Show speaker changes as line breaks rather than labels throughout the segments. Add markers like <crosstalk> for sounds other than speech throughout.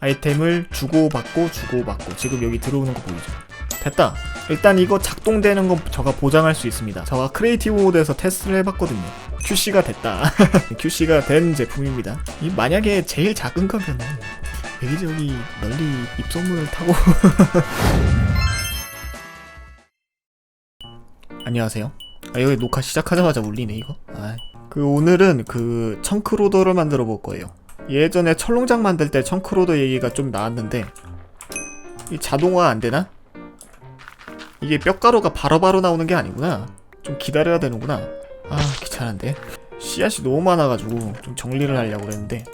아이템을 주고받고 주고받고 지금 여기 들어오는 거 보이죠? 됐다. 일단 이거 작동되는 거 제가 보장할 수 있습니다. 제가 크리에이티브 모드에서 테스트를 해봤거든요. QC가 됐다. <laughs> QC가 된 제품입니다. 이 만약에 제일 작은 거면은 여기저기 널리 입소문을 타고 <laughs> 안녕하세요. 아, 여기 녹화 시작하자마자 울리네 이거. 아, 그 오늘은 그 청크로더를 만들어 볼 거예요. 예전에 철롱장 만들 때 청크로더 얘기가 좀 나왔는데 이 자동화 안 되나? 이게 뼈가루가 바로바로 나오는 게 아니구나. 좀 기다려야 되는구나. 아 귀찮은데. 씨앗이 너무 많아가지고 좀 정리를 하려고 그랬는데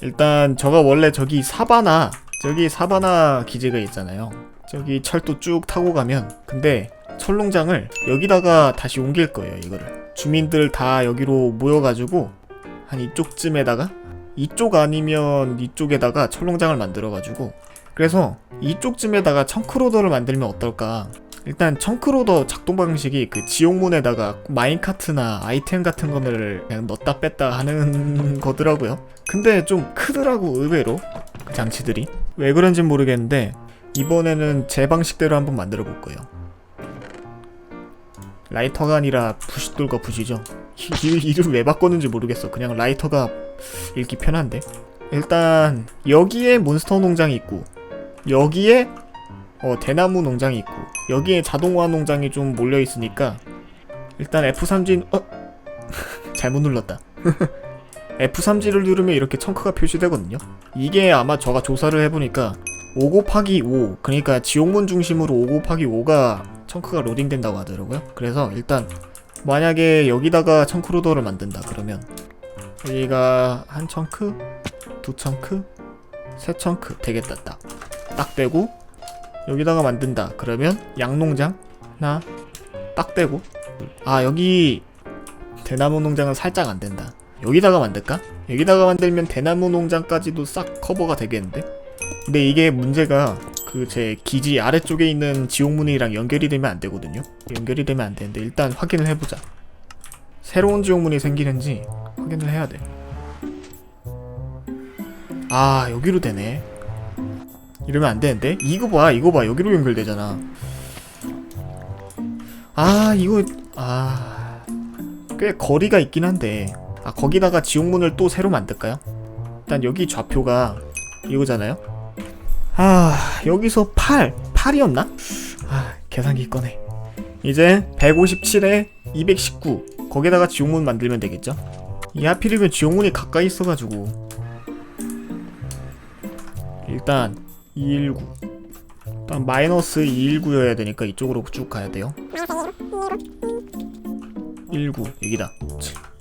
일단 저가 원래 저기 사바나 저기 사바나 기지가 있잖아요. 저기 철도 쭉 타고 가면 근데 철롱장을 여기다가 다시 옮길 거예요 이거를 주민들 다 여기로 모여가지고 한 이쪽쯤에다가 이쪽 아니면 이쪽에다가 철롱장을 만들어가지고 그래서 이쪽쯤에다가 청크로더를 만들면 어떨까? 일단 청크로더 작동 방식이 그 지옥문에다가 마인카트나 아이템 같은 거를 그냥 넣었다 뺐다 하는 <laughs> 거더라고요. 근데 좀 크더라고 의외로. 그 장치들이. 왜 그런지 모르겠는데 이번에는 제 방식대로 한번 만들어 볼 거예요. 라이터가 아니라 부싯돌과 부시죠. 이, 이 이름 왜 바꿨는지 모르겠어. 그냥 라이터가 읽기 편한데. 일단 여기에 몬스터 농장이 있고 여기에 어, 대나무 농장이 있고 여기에 자동화 농장이 좀 몰려 있으니까 일단 F3G 어 <laughs> 잘못 눌렀다. <laughs> F3G를 누르면 이렇게 청크가 표시되거든요. 이게 아마 저가 조사를 해보니까 5 곱하기 5 그러니까 지옥문 중심으로 5 곱하기 5가 청크가 로딩된다고 하더라고요. 그래서 일단 만약에 여기다가 청크로더를 만든다 그러면 여기가 한 청크, 두 청크, 세 청크 되겠다 딱. 딱 되고 여기다가 만든다 그러면 양농장 하나 딱 되고 아 여기 대나무 농장은 살짝 안 된다. 여기다가 만들까? 여기다가 만들면 대나무 농장까지도 싹 커버가 되겠는데? 근데 이게 문제가 그 제 기지 아래쪽에 있는 지옥문이랑 연결이 되면 안 되거든요. 연결이 되면 안 되는데 일단 확인을 해보자. 새로운 지옥문이 생기는지 확인을 해야 돼. 아 여기로 되네. 이러면 안 되는데? 이거 봐, 이거 봐, 여기로 연결되잖아. 아 이거 아. 꽤 거리가 있긴 한데 아 거기다가 지옥문을 또 새로 만들까요? 일단 여기 좌표가 이거잖아요. 아 여기서 8 8이었나? 아 계산기 꺼내. 이제 157에 219 거기다가 지옥문 만들면 되겠죠? 이 하필이면 지옥문이 가까이 있어가지고. 일단 219 일단 마이너스 219여야 되니까 이쪽으로 쭉 가야 돼요. 19 여기다.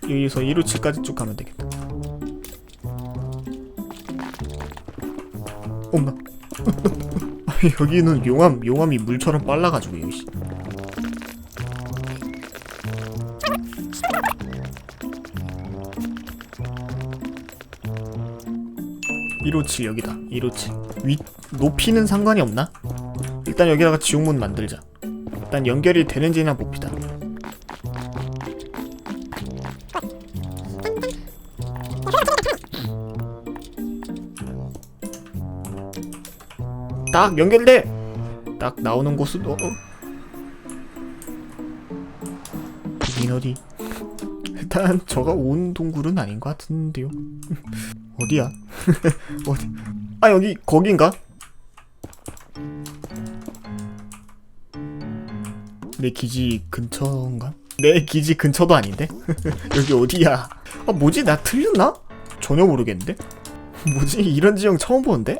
여기서 157까지 쭉 가면 되겠다. 엄마 <laughs> 여기는 용암 용암이 물처럼 빨라가지고 여기 씨. (157) 여기다. (157) 위 높이는 상관이 없나? 일단 여기다가 지옥문 만들자. 일단 연결이 되는지나 봅시다. 딱 연결돼! 딱 나오는 곳은 어, 어. 여긴 어디? 일단 저가 온 동굴은 아닌 것 같은데요. <laughs> 어디야 어디 아 여기 거긴가? 내 기지 근처인가? 내 기지 근처도 아닌데? <laughs> 여기 어디야? 아 뭐지? 나 틀렸나? 전혀 모르겠는데? 뭐지? 이런 지형 처음 보는데?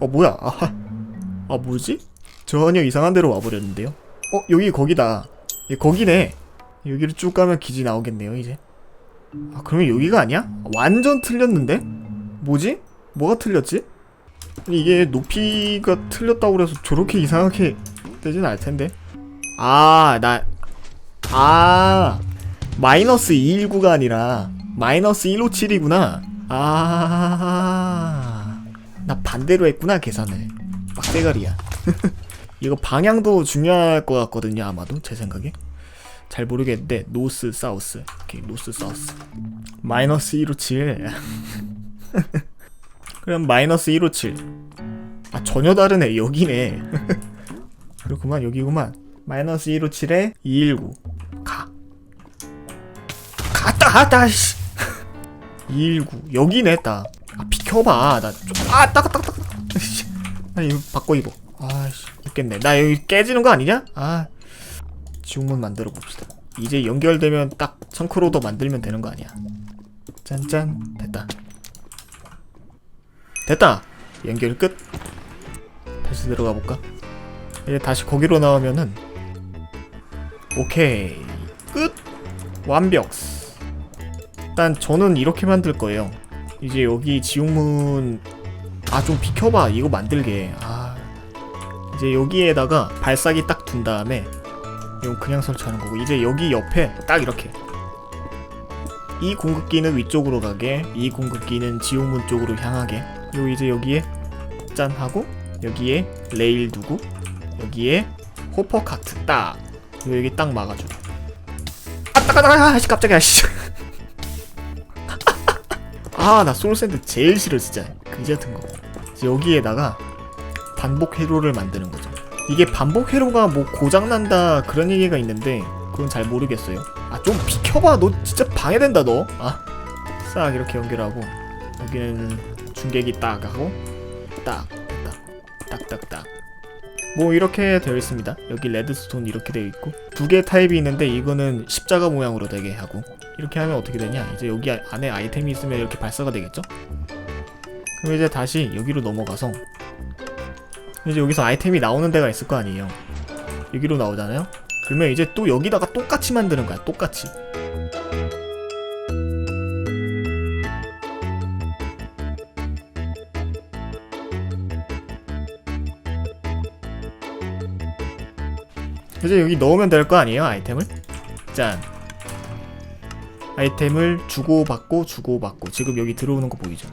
어 뭐야? 아, 아 뭐지? 전혀 이상한 데로 와버렸는데요? 어 여기 거기다. 예, 거기네. 여기를 쭉 가면 기지 나오겠네요 이제 아 그러면 여기가 아니야? 완전 틀렸는데? 뭐지? 뭐가 틀렸지? 이게 높이가 틀렸다고 그래서 저렇게 이상하게 되진 않을 텐데 아 나 아 마이너스 219가 아니라 마이너스 157이구나 아 나 반대로 했구나 계산을 빡대가리야 <laughs> 이거 방향도 중요할 것 같거든요 아마도 제 생각에 잘 모르겠는데 노스 사우스 오케이 노스 사우스 마이너스 157 <laughs> 그럼 마이너스 157. 아 전혀 다르네 여기네. <laughs> 그렇구만 여기구만. 마이너스 157에 219. 가. 갔다 갔다 씨. <laughs> 219 여기네 딱. 아 비켜봐 나좀아 따가 따가 따가. 이거 바꿔 입어. 아씨 웃겠네. 나 여기 깨지는 거 아니냐? 아 지옥문 만들어 봅시다. 이제 연결되면 딱 청크로더 만들면 되는 거 아니야? 짠짠 됐다. 됐다. 연결 끝. 다시 들어가 볼까? 이제 다시 거기로 나오면은 오케이 끝 완벽. 일단 저는 이렇게 만들 거예요. 이제 여기 지옥문 아 좀 비켜봐 이거 만들게 아 이제 여기에다가 발사기 딱 둔 다음에 이건 그냥 설치하는 거고 이제 여기 옆에 딱 이렇게. 이 공급기는 위쪽으로 가게 이 공급기는 지옥문 쪽으로 향하게. 요 이제 여기에 짠 하고 여기에 레일 두고 여기에 호퍼 카트 딱. 요 여기 딱 막아주고 아 따가다가 아씨 깜짝이야 씨. <laughs> 아나 솔샌드 제일 싫어 진짜. 그지 같은 거. 여기에다가 반복 회로를 만드는 거죠 이게 반복 회로가 뭐 고장난다 그런 얘기가 있는데 그건 잘 모르겠어요. 아 좀 비켜봐. 너 진짜 방해된다 너아싹 이렇게 연결하고 여기는 중계기 딱 하고 딱 됐다. 딱딱 딱. 뭐 이렇게 되어 있습니다. 여기 레드스톤 이렇게 되어 있고 두 개 타입이 있는데 이거는 십자가 모양으로 되게 하고 이렇게 하면 어떻게 되냐? 이제 여기 아- 안에 아이템이 있으면 이렇게 발사가 되겠죠? 그럼 이제 다시 여기로 넘어가서 이제 여기서 아이템이 나오는 데가 있을 거 아니에요. 여기로 나오잖아요. 그러면 이제 또 여기다가 똑같이 만드는 거야 똑같이. 이제 여기 넣으면 될 거 아니에요 아이템을? 짠. 아이템을 주고받고 주고받고. 지금 여기 들어오는 거 보이죠?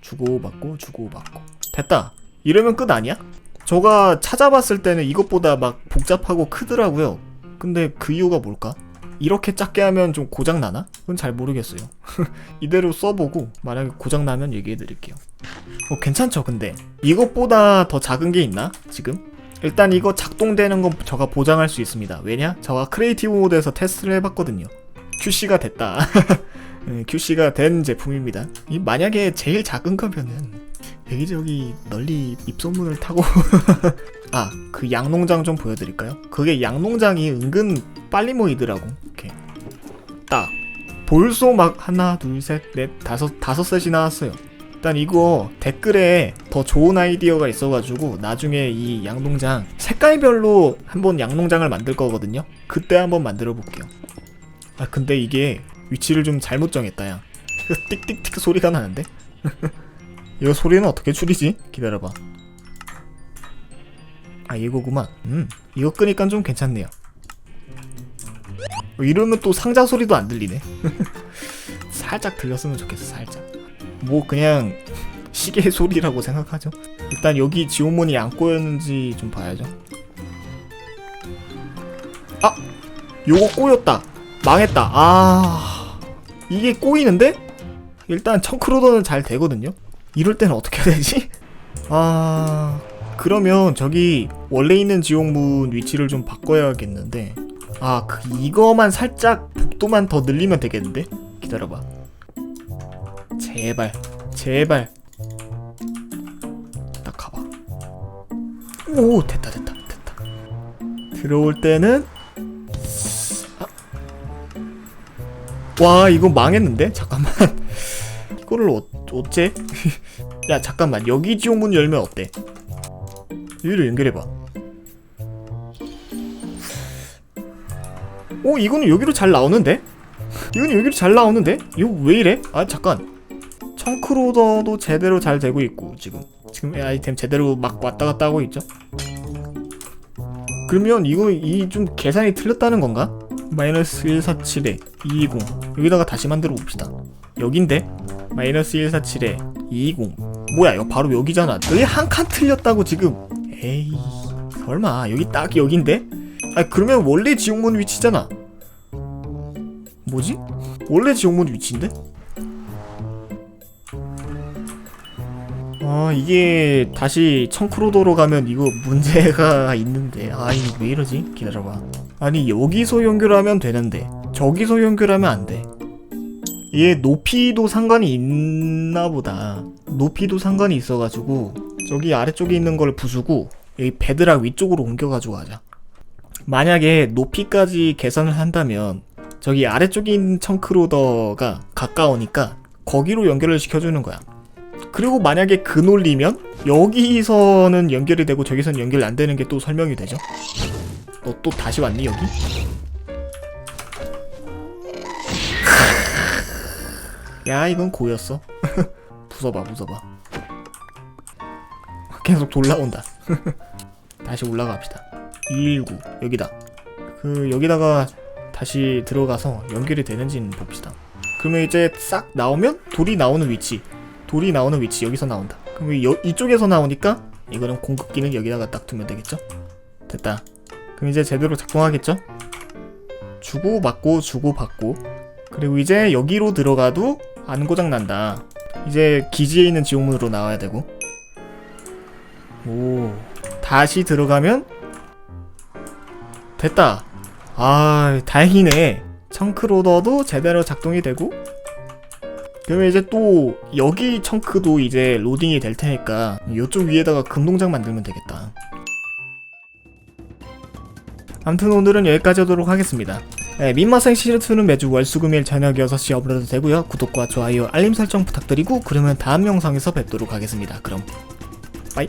주고받고 주고받고. 됐다. 이러면 끝 아니야? 저가 찾아봤을 때는 이것보다 막 복잡하고 크더라고요 근데 그 이유가 뭘까? 이렇게 작게 하면 좀 고장나나? 그건 잘 모르겠어요 <laughs> 이대로 써보고 만약에 고장나면 얘기해드릴게요 어 괜찮죠 근데 이것보다 더 작은 게 있나? 지금? 일단 이거 작동되는 건 저가 보장할 수 있습니다 왜냐? 저가 크리에이티브 모드에서 테스트를 해봤거든요 QC가 됐다 <laughs> 네, QC가 된 제품입니다 이 만약에 제일 작은 거면은 여기저기 널리 입소문을 타고 <laughs> 아 그 양농장 좀 보여드릴까요? 그게 양농장이 은근 빨리 모이더라고. 이렇게 딱 벌써 막 하나 둘 셋 넷 다섯 다섯 셋이 나왔어요. 일단 이거 댓글에 더 좋은 아이디어가 있어가지고 나중에 이 양농장 색깔별로 한번 양농장을 만들 거거든요. 그때 한번 만들어 볼게요. 아 근데 이게 위치를 좀 잘못 정했다 야. <laughs> 띡띡띡 소리가 나는데 <laughs> 이거 소리는 어떻게 줄이지? 기다려봐. 아 이거구만. 음 이거 끄니까 좀 괜찮네요. 어, 이러면 또 상자 소리도 안 들리네. <laughs> 살짝 들렸으면 좋겠어 살짝. 뭐 그냥 <laughs> 시계 소리라고 생각하죠. 일단 여기 지원문이 안 꼬였는지 좀 봐야죠. 아 요거 꼬였다. 망했다. 아 이게 꼬이는데? 일단 청크로더는 잘 되거든요. 이럴 때는 어떻게 해야 되지? <laughs> 아 그러면 저기 원래 있는 지옥문 위치를 좀 바꿔야겠는데. 아 그 이거만 살짝 복도만 더 늘리면 되겠는데? 기다려봐. 제발 제발. 딱 가봐. 오 됐다 됐다 됐다. 들어올 때는? 아. 와 이거 망했는데? 잠깐만. <laughs> 이거를 어, 어째? <laughs> 야 잠깐만 여기 지옥 문 열면 어때? 여기를 연결해봐 오 이거는 여기로 잘 나오는데? 이거는 여기로 잘 나오는데? 이거 왜 이래? 아 잠깐 청크로더도 제대로 잘 되고 있고 지금 지금 아이템 제대로 막 왔다 갔다 하고 있죠 그러면 이거 이 좀 계산이 틀렸다는 건가? 마이너스 147에 220 여기다가 다시 만들어 봅시다 여긴데 마이너스 147에 220 뭐야 이거 바로 여기잖아 여기 한 칸 틀렸다고 지금 에이 설마 여기 딱 여긴데? 아 그러면 원래 지옥문 위치잖아 뭐지? 원래 지옥문 위치인데? 아 이게 다시 청크로더로 가면 이거 문제가 있는데 아 이거 왜 이러지? 기다려봐 아니 여기서 연결하면 되는데 저기서 연결하면 안돼 얘 높이도 상관이 있나 보다 높이도 상관이 있어가지고 저기 아래쪽에 있는 걸 부수고 여기 베드락 위쪽으로 옮겨가지고 하자 만약에 높이까지 계산을 한다면 저기 아래쪽에 있는 청크로더가 가까우니까 거기로 연결을 시켜주는 거야 그리고 만약에 그 논리면 여기서는 연결이 되고 저기서는 연결 안 되는 게 또 설명이 되죠. 너 또 다시 왔니 여기? 야 이건 고였어. <laughs> 부숴봐 부숴봐. 계속 돌아온다. <laughs> 다시 올라갑시다. 219 여기다. 그 여기다가 다시 들어가서 연결이 되는지는 봅시다. 그러면 이제 싹 나오면 돌이 나오는 위치 돌이 나오는 위치 여기서 나온다. 그럼 여, 이쪽에서 나오니까 이거는 공급기는 여기다가 딱 두면 되겠죠? 됐다. 그럼 이제 제대로 작동하겠죠? 주고 받고 주고 받고 그리고 이제 여기로 들어가도 안 고장 난다. 이제 기지에 있는 지옥문으로 나와야 되고 오 다시 들어가면 됐다. 아 다행이네. 청크로더도 제대로 작동이 되고 그러면 이제 또 여기 청크도 이제 로딩이 될 테니까 이쪽 위에다가 금동장 만들면 되겠다. 아무튼 오늘은 여기까지 하도록 하겠습니다. 네, 민마생 시즌2는 매주 월수금일 저녁 6시 업로드 되고요. 구독과 좋아요, 알림 설정 부탁드리고 그러면 다음 영상에서 뵙도록 하겠습니다. 그럼 빠이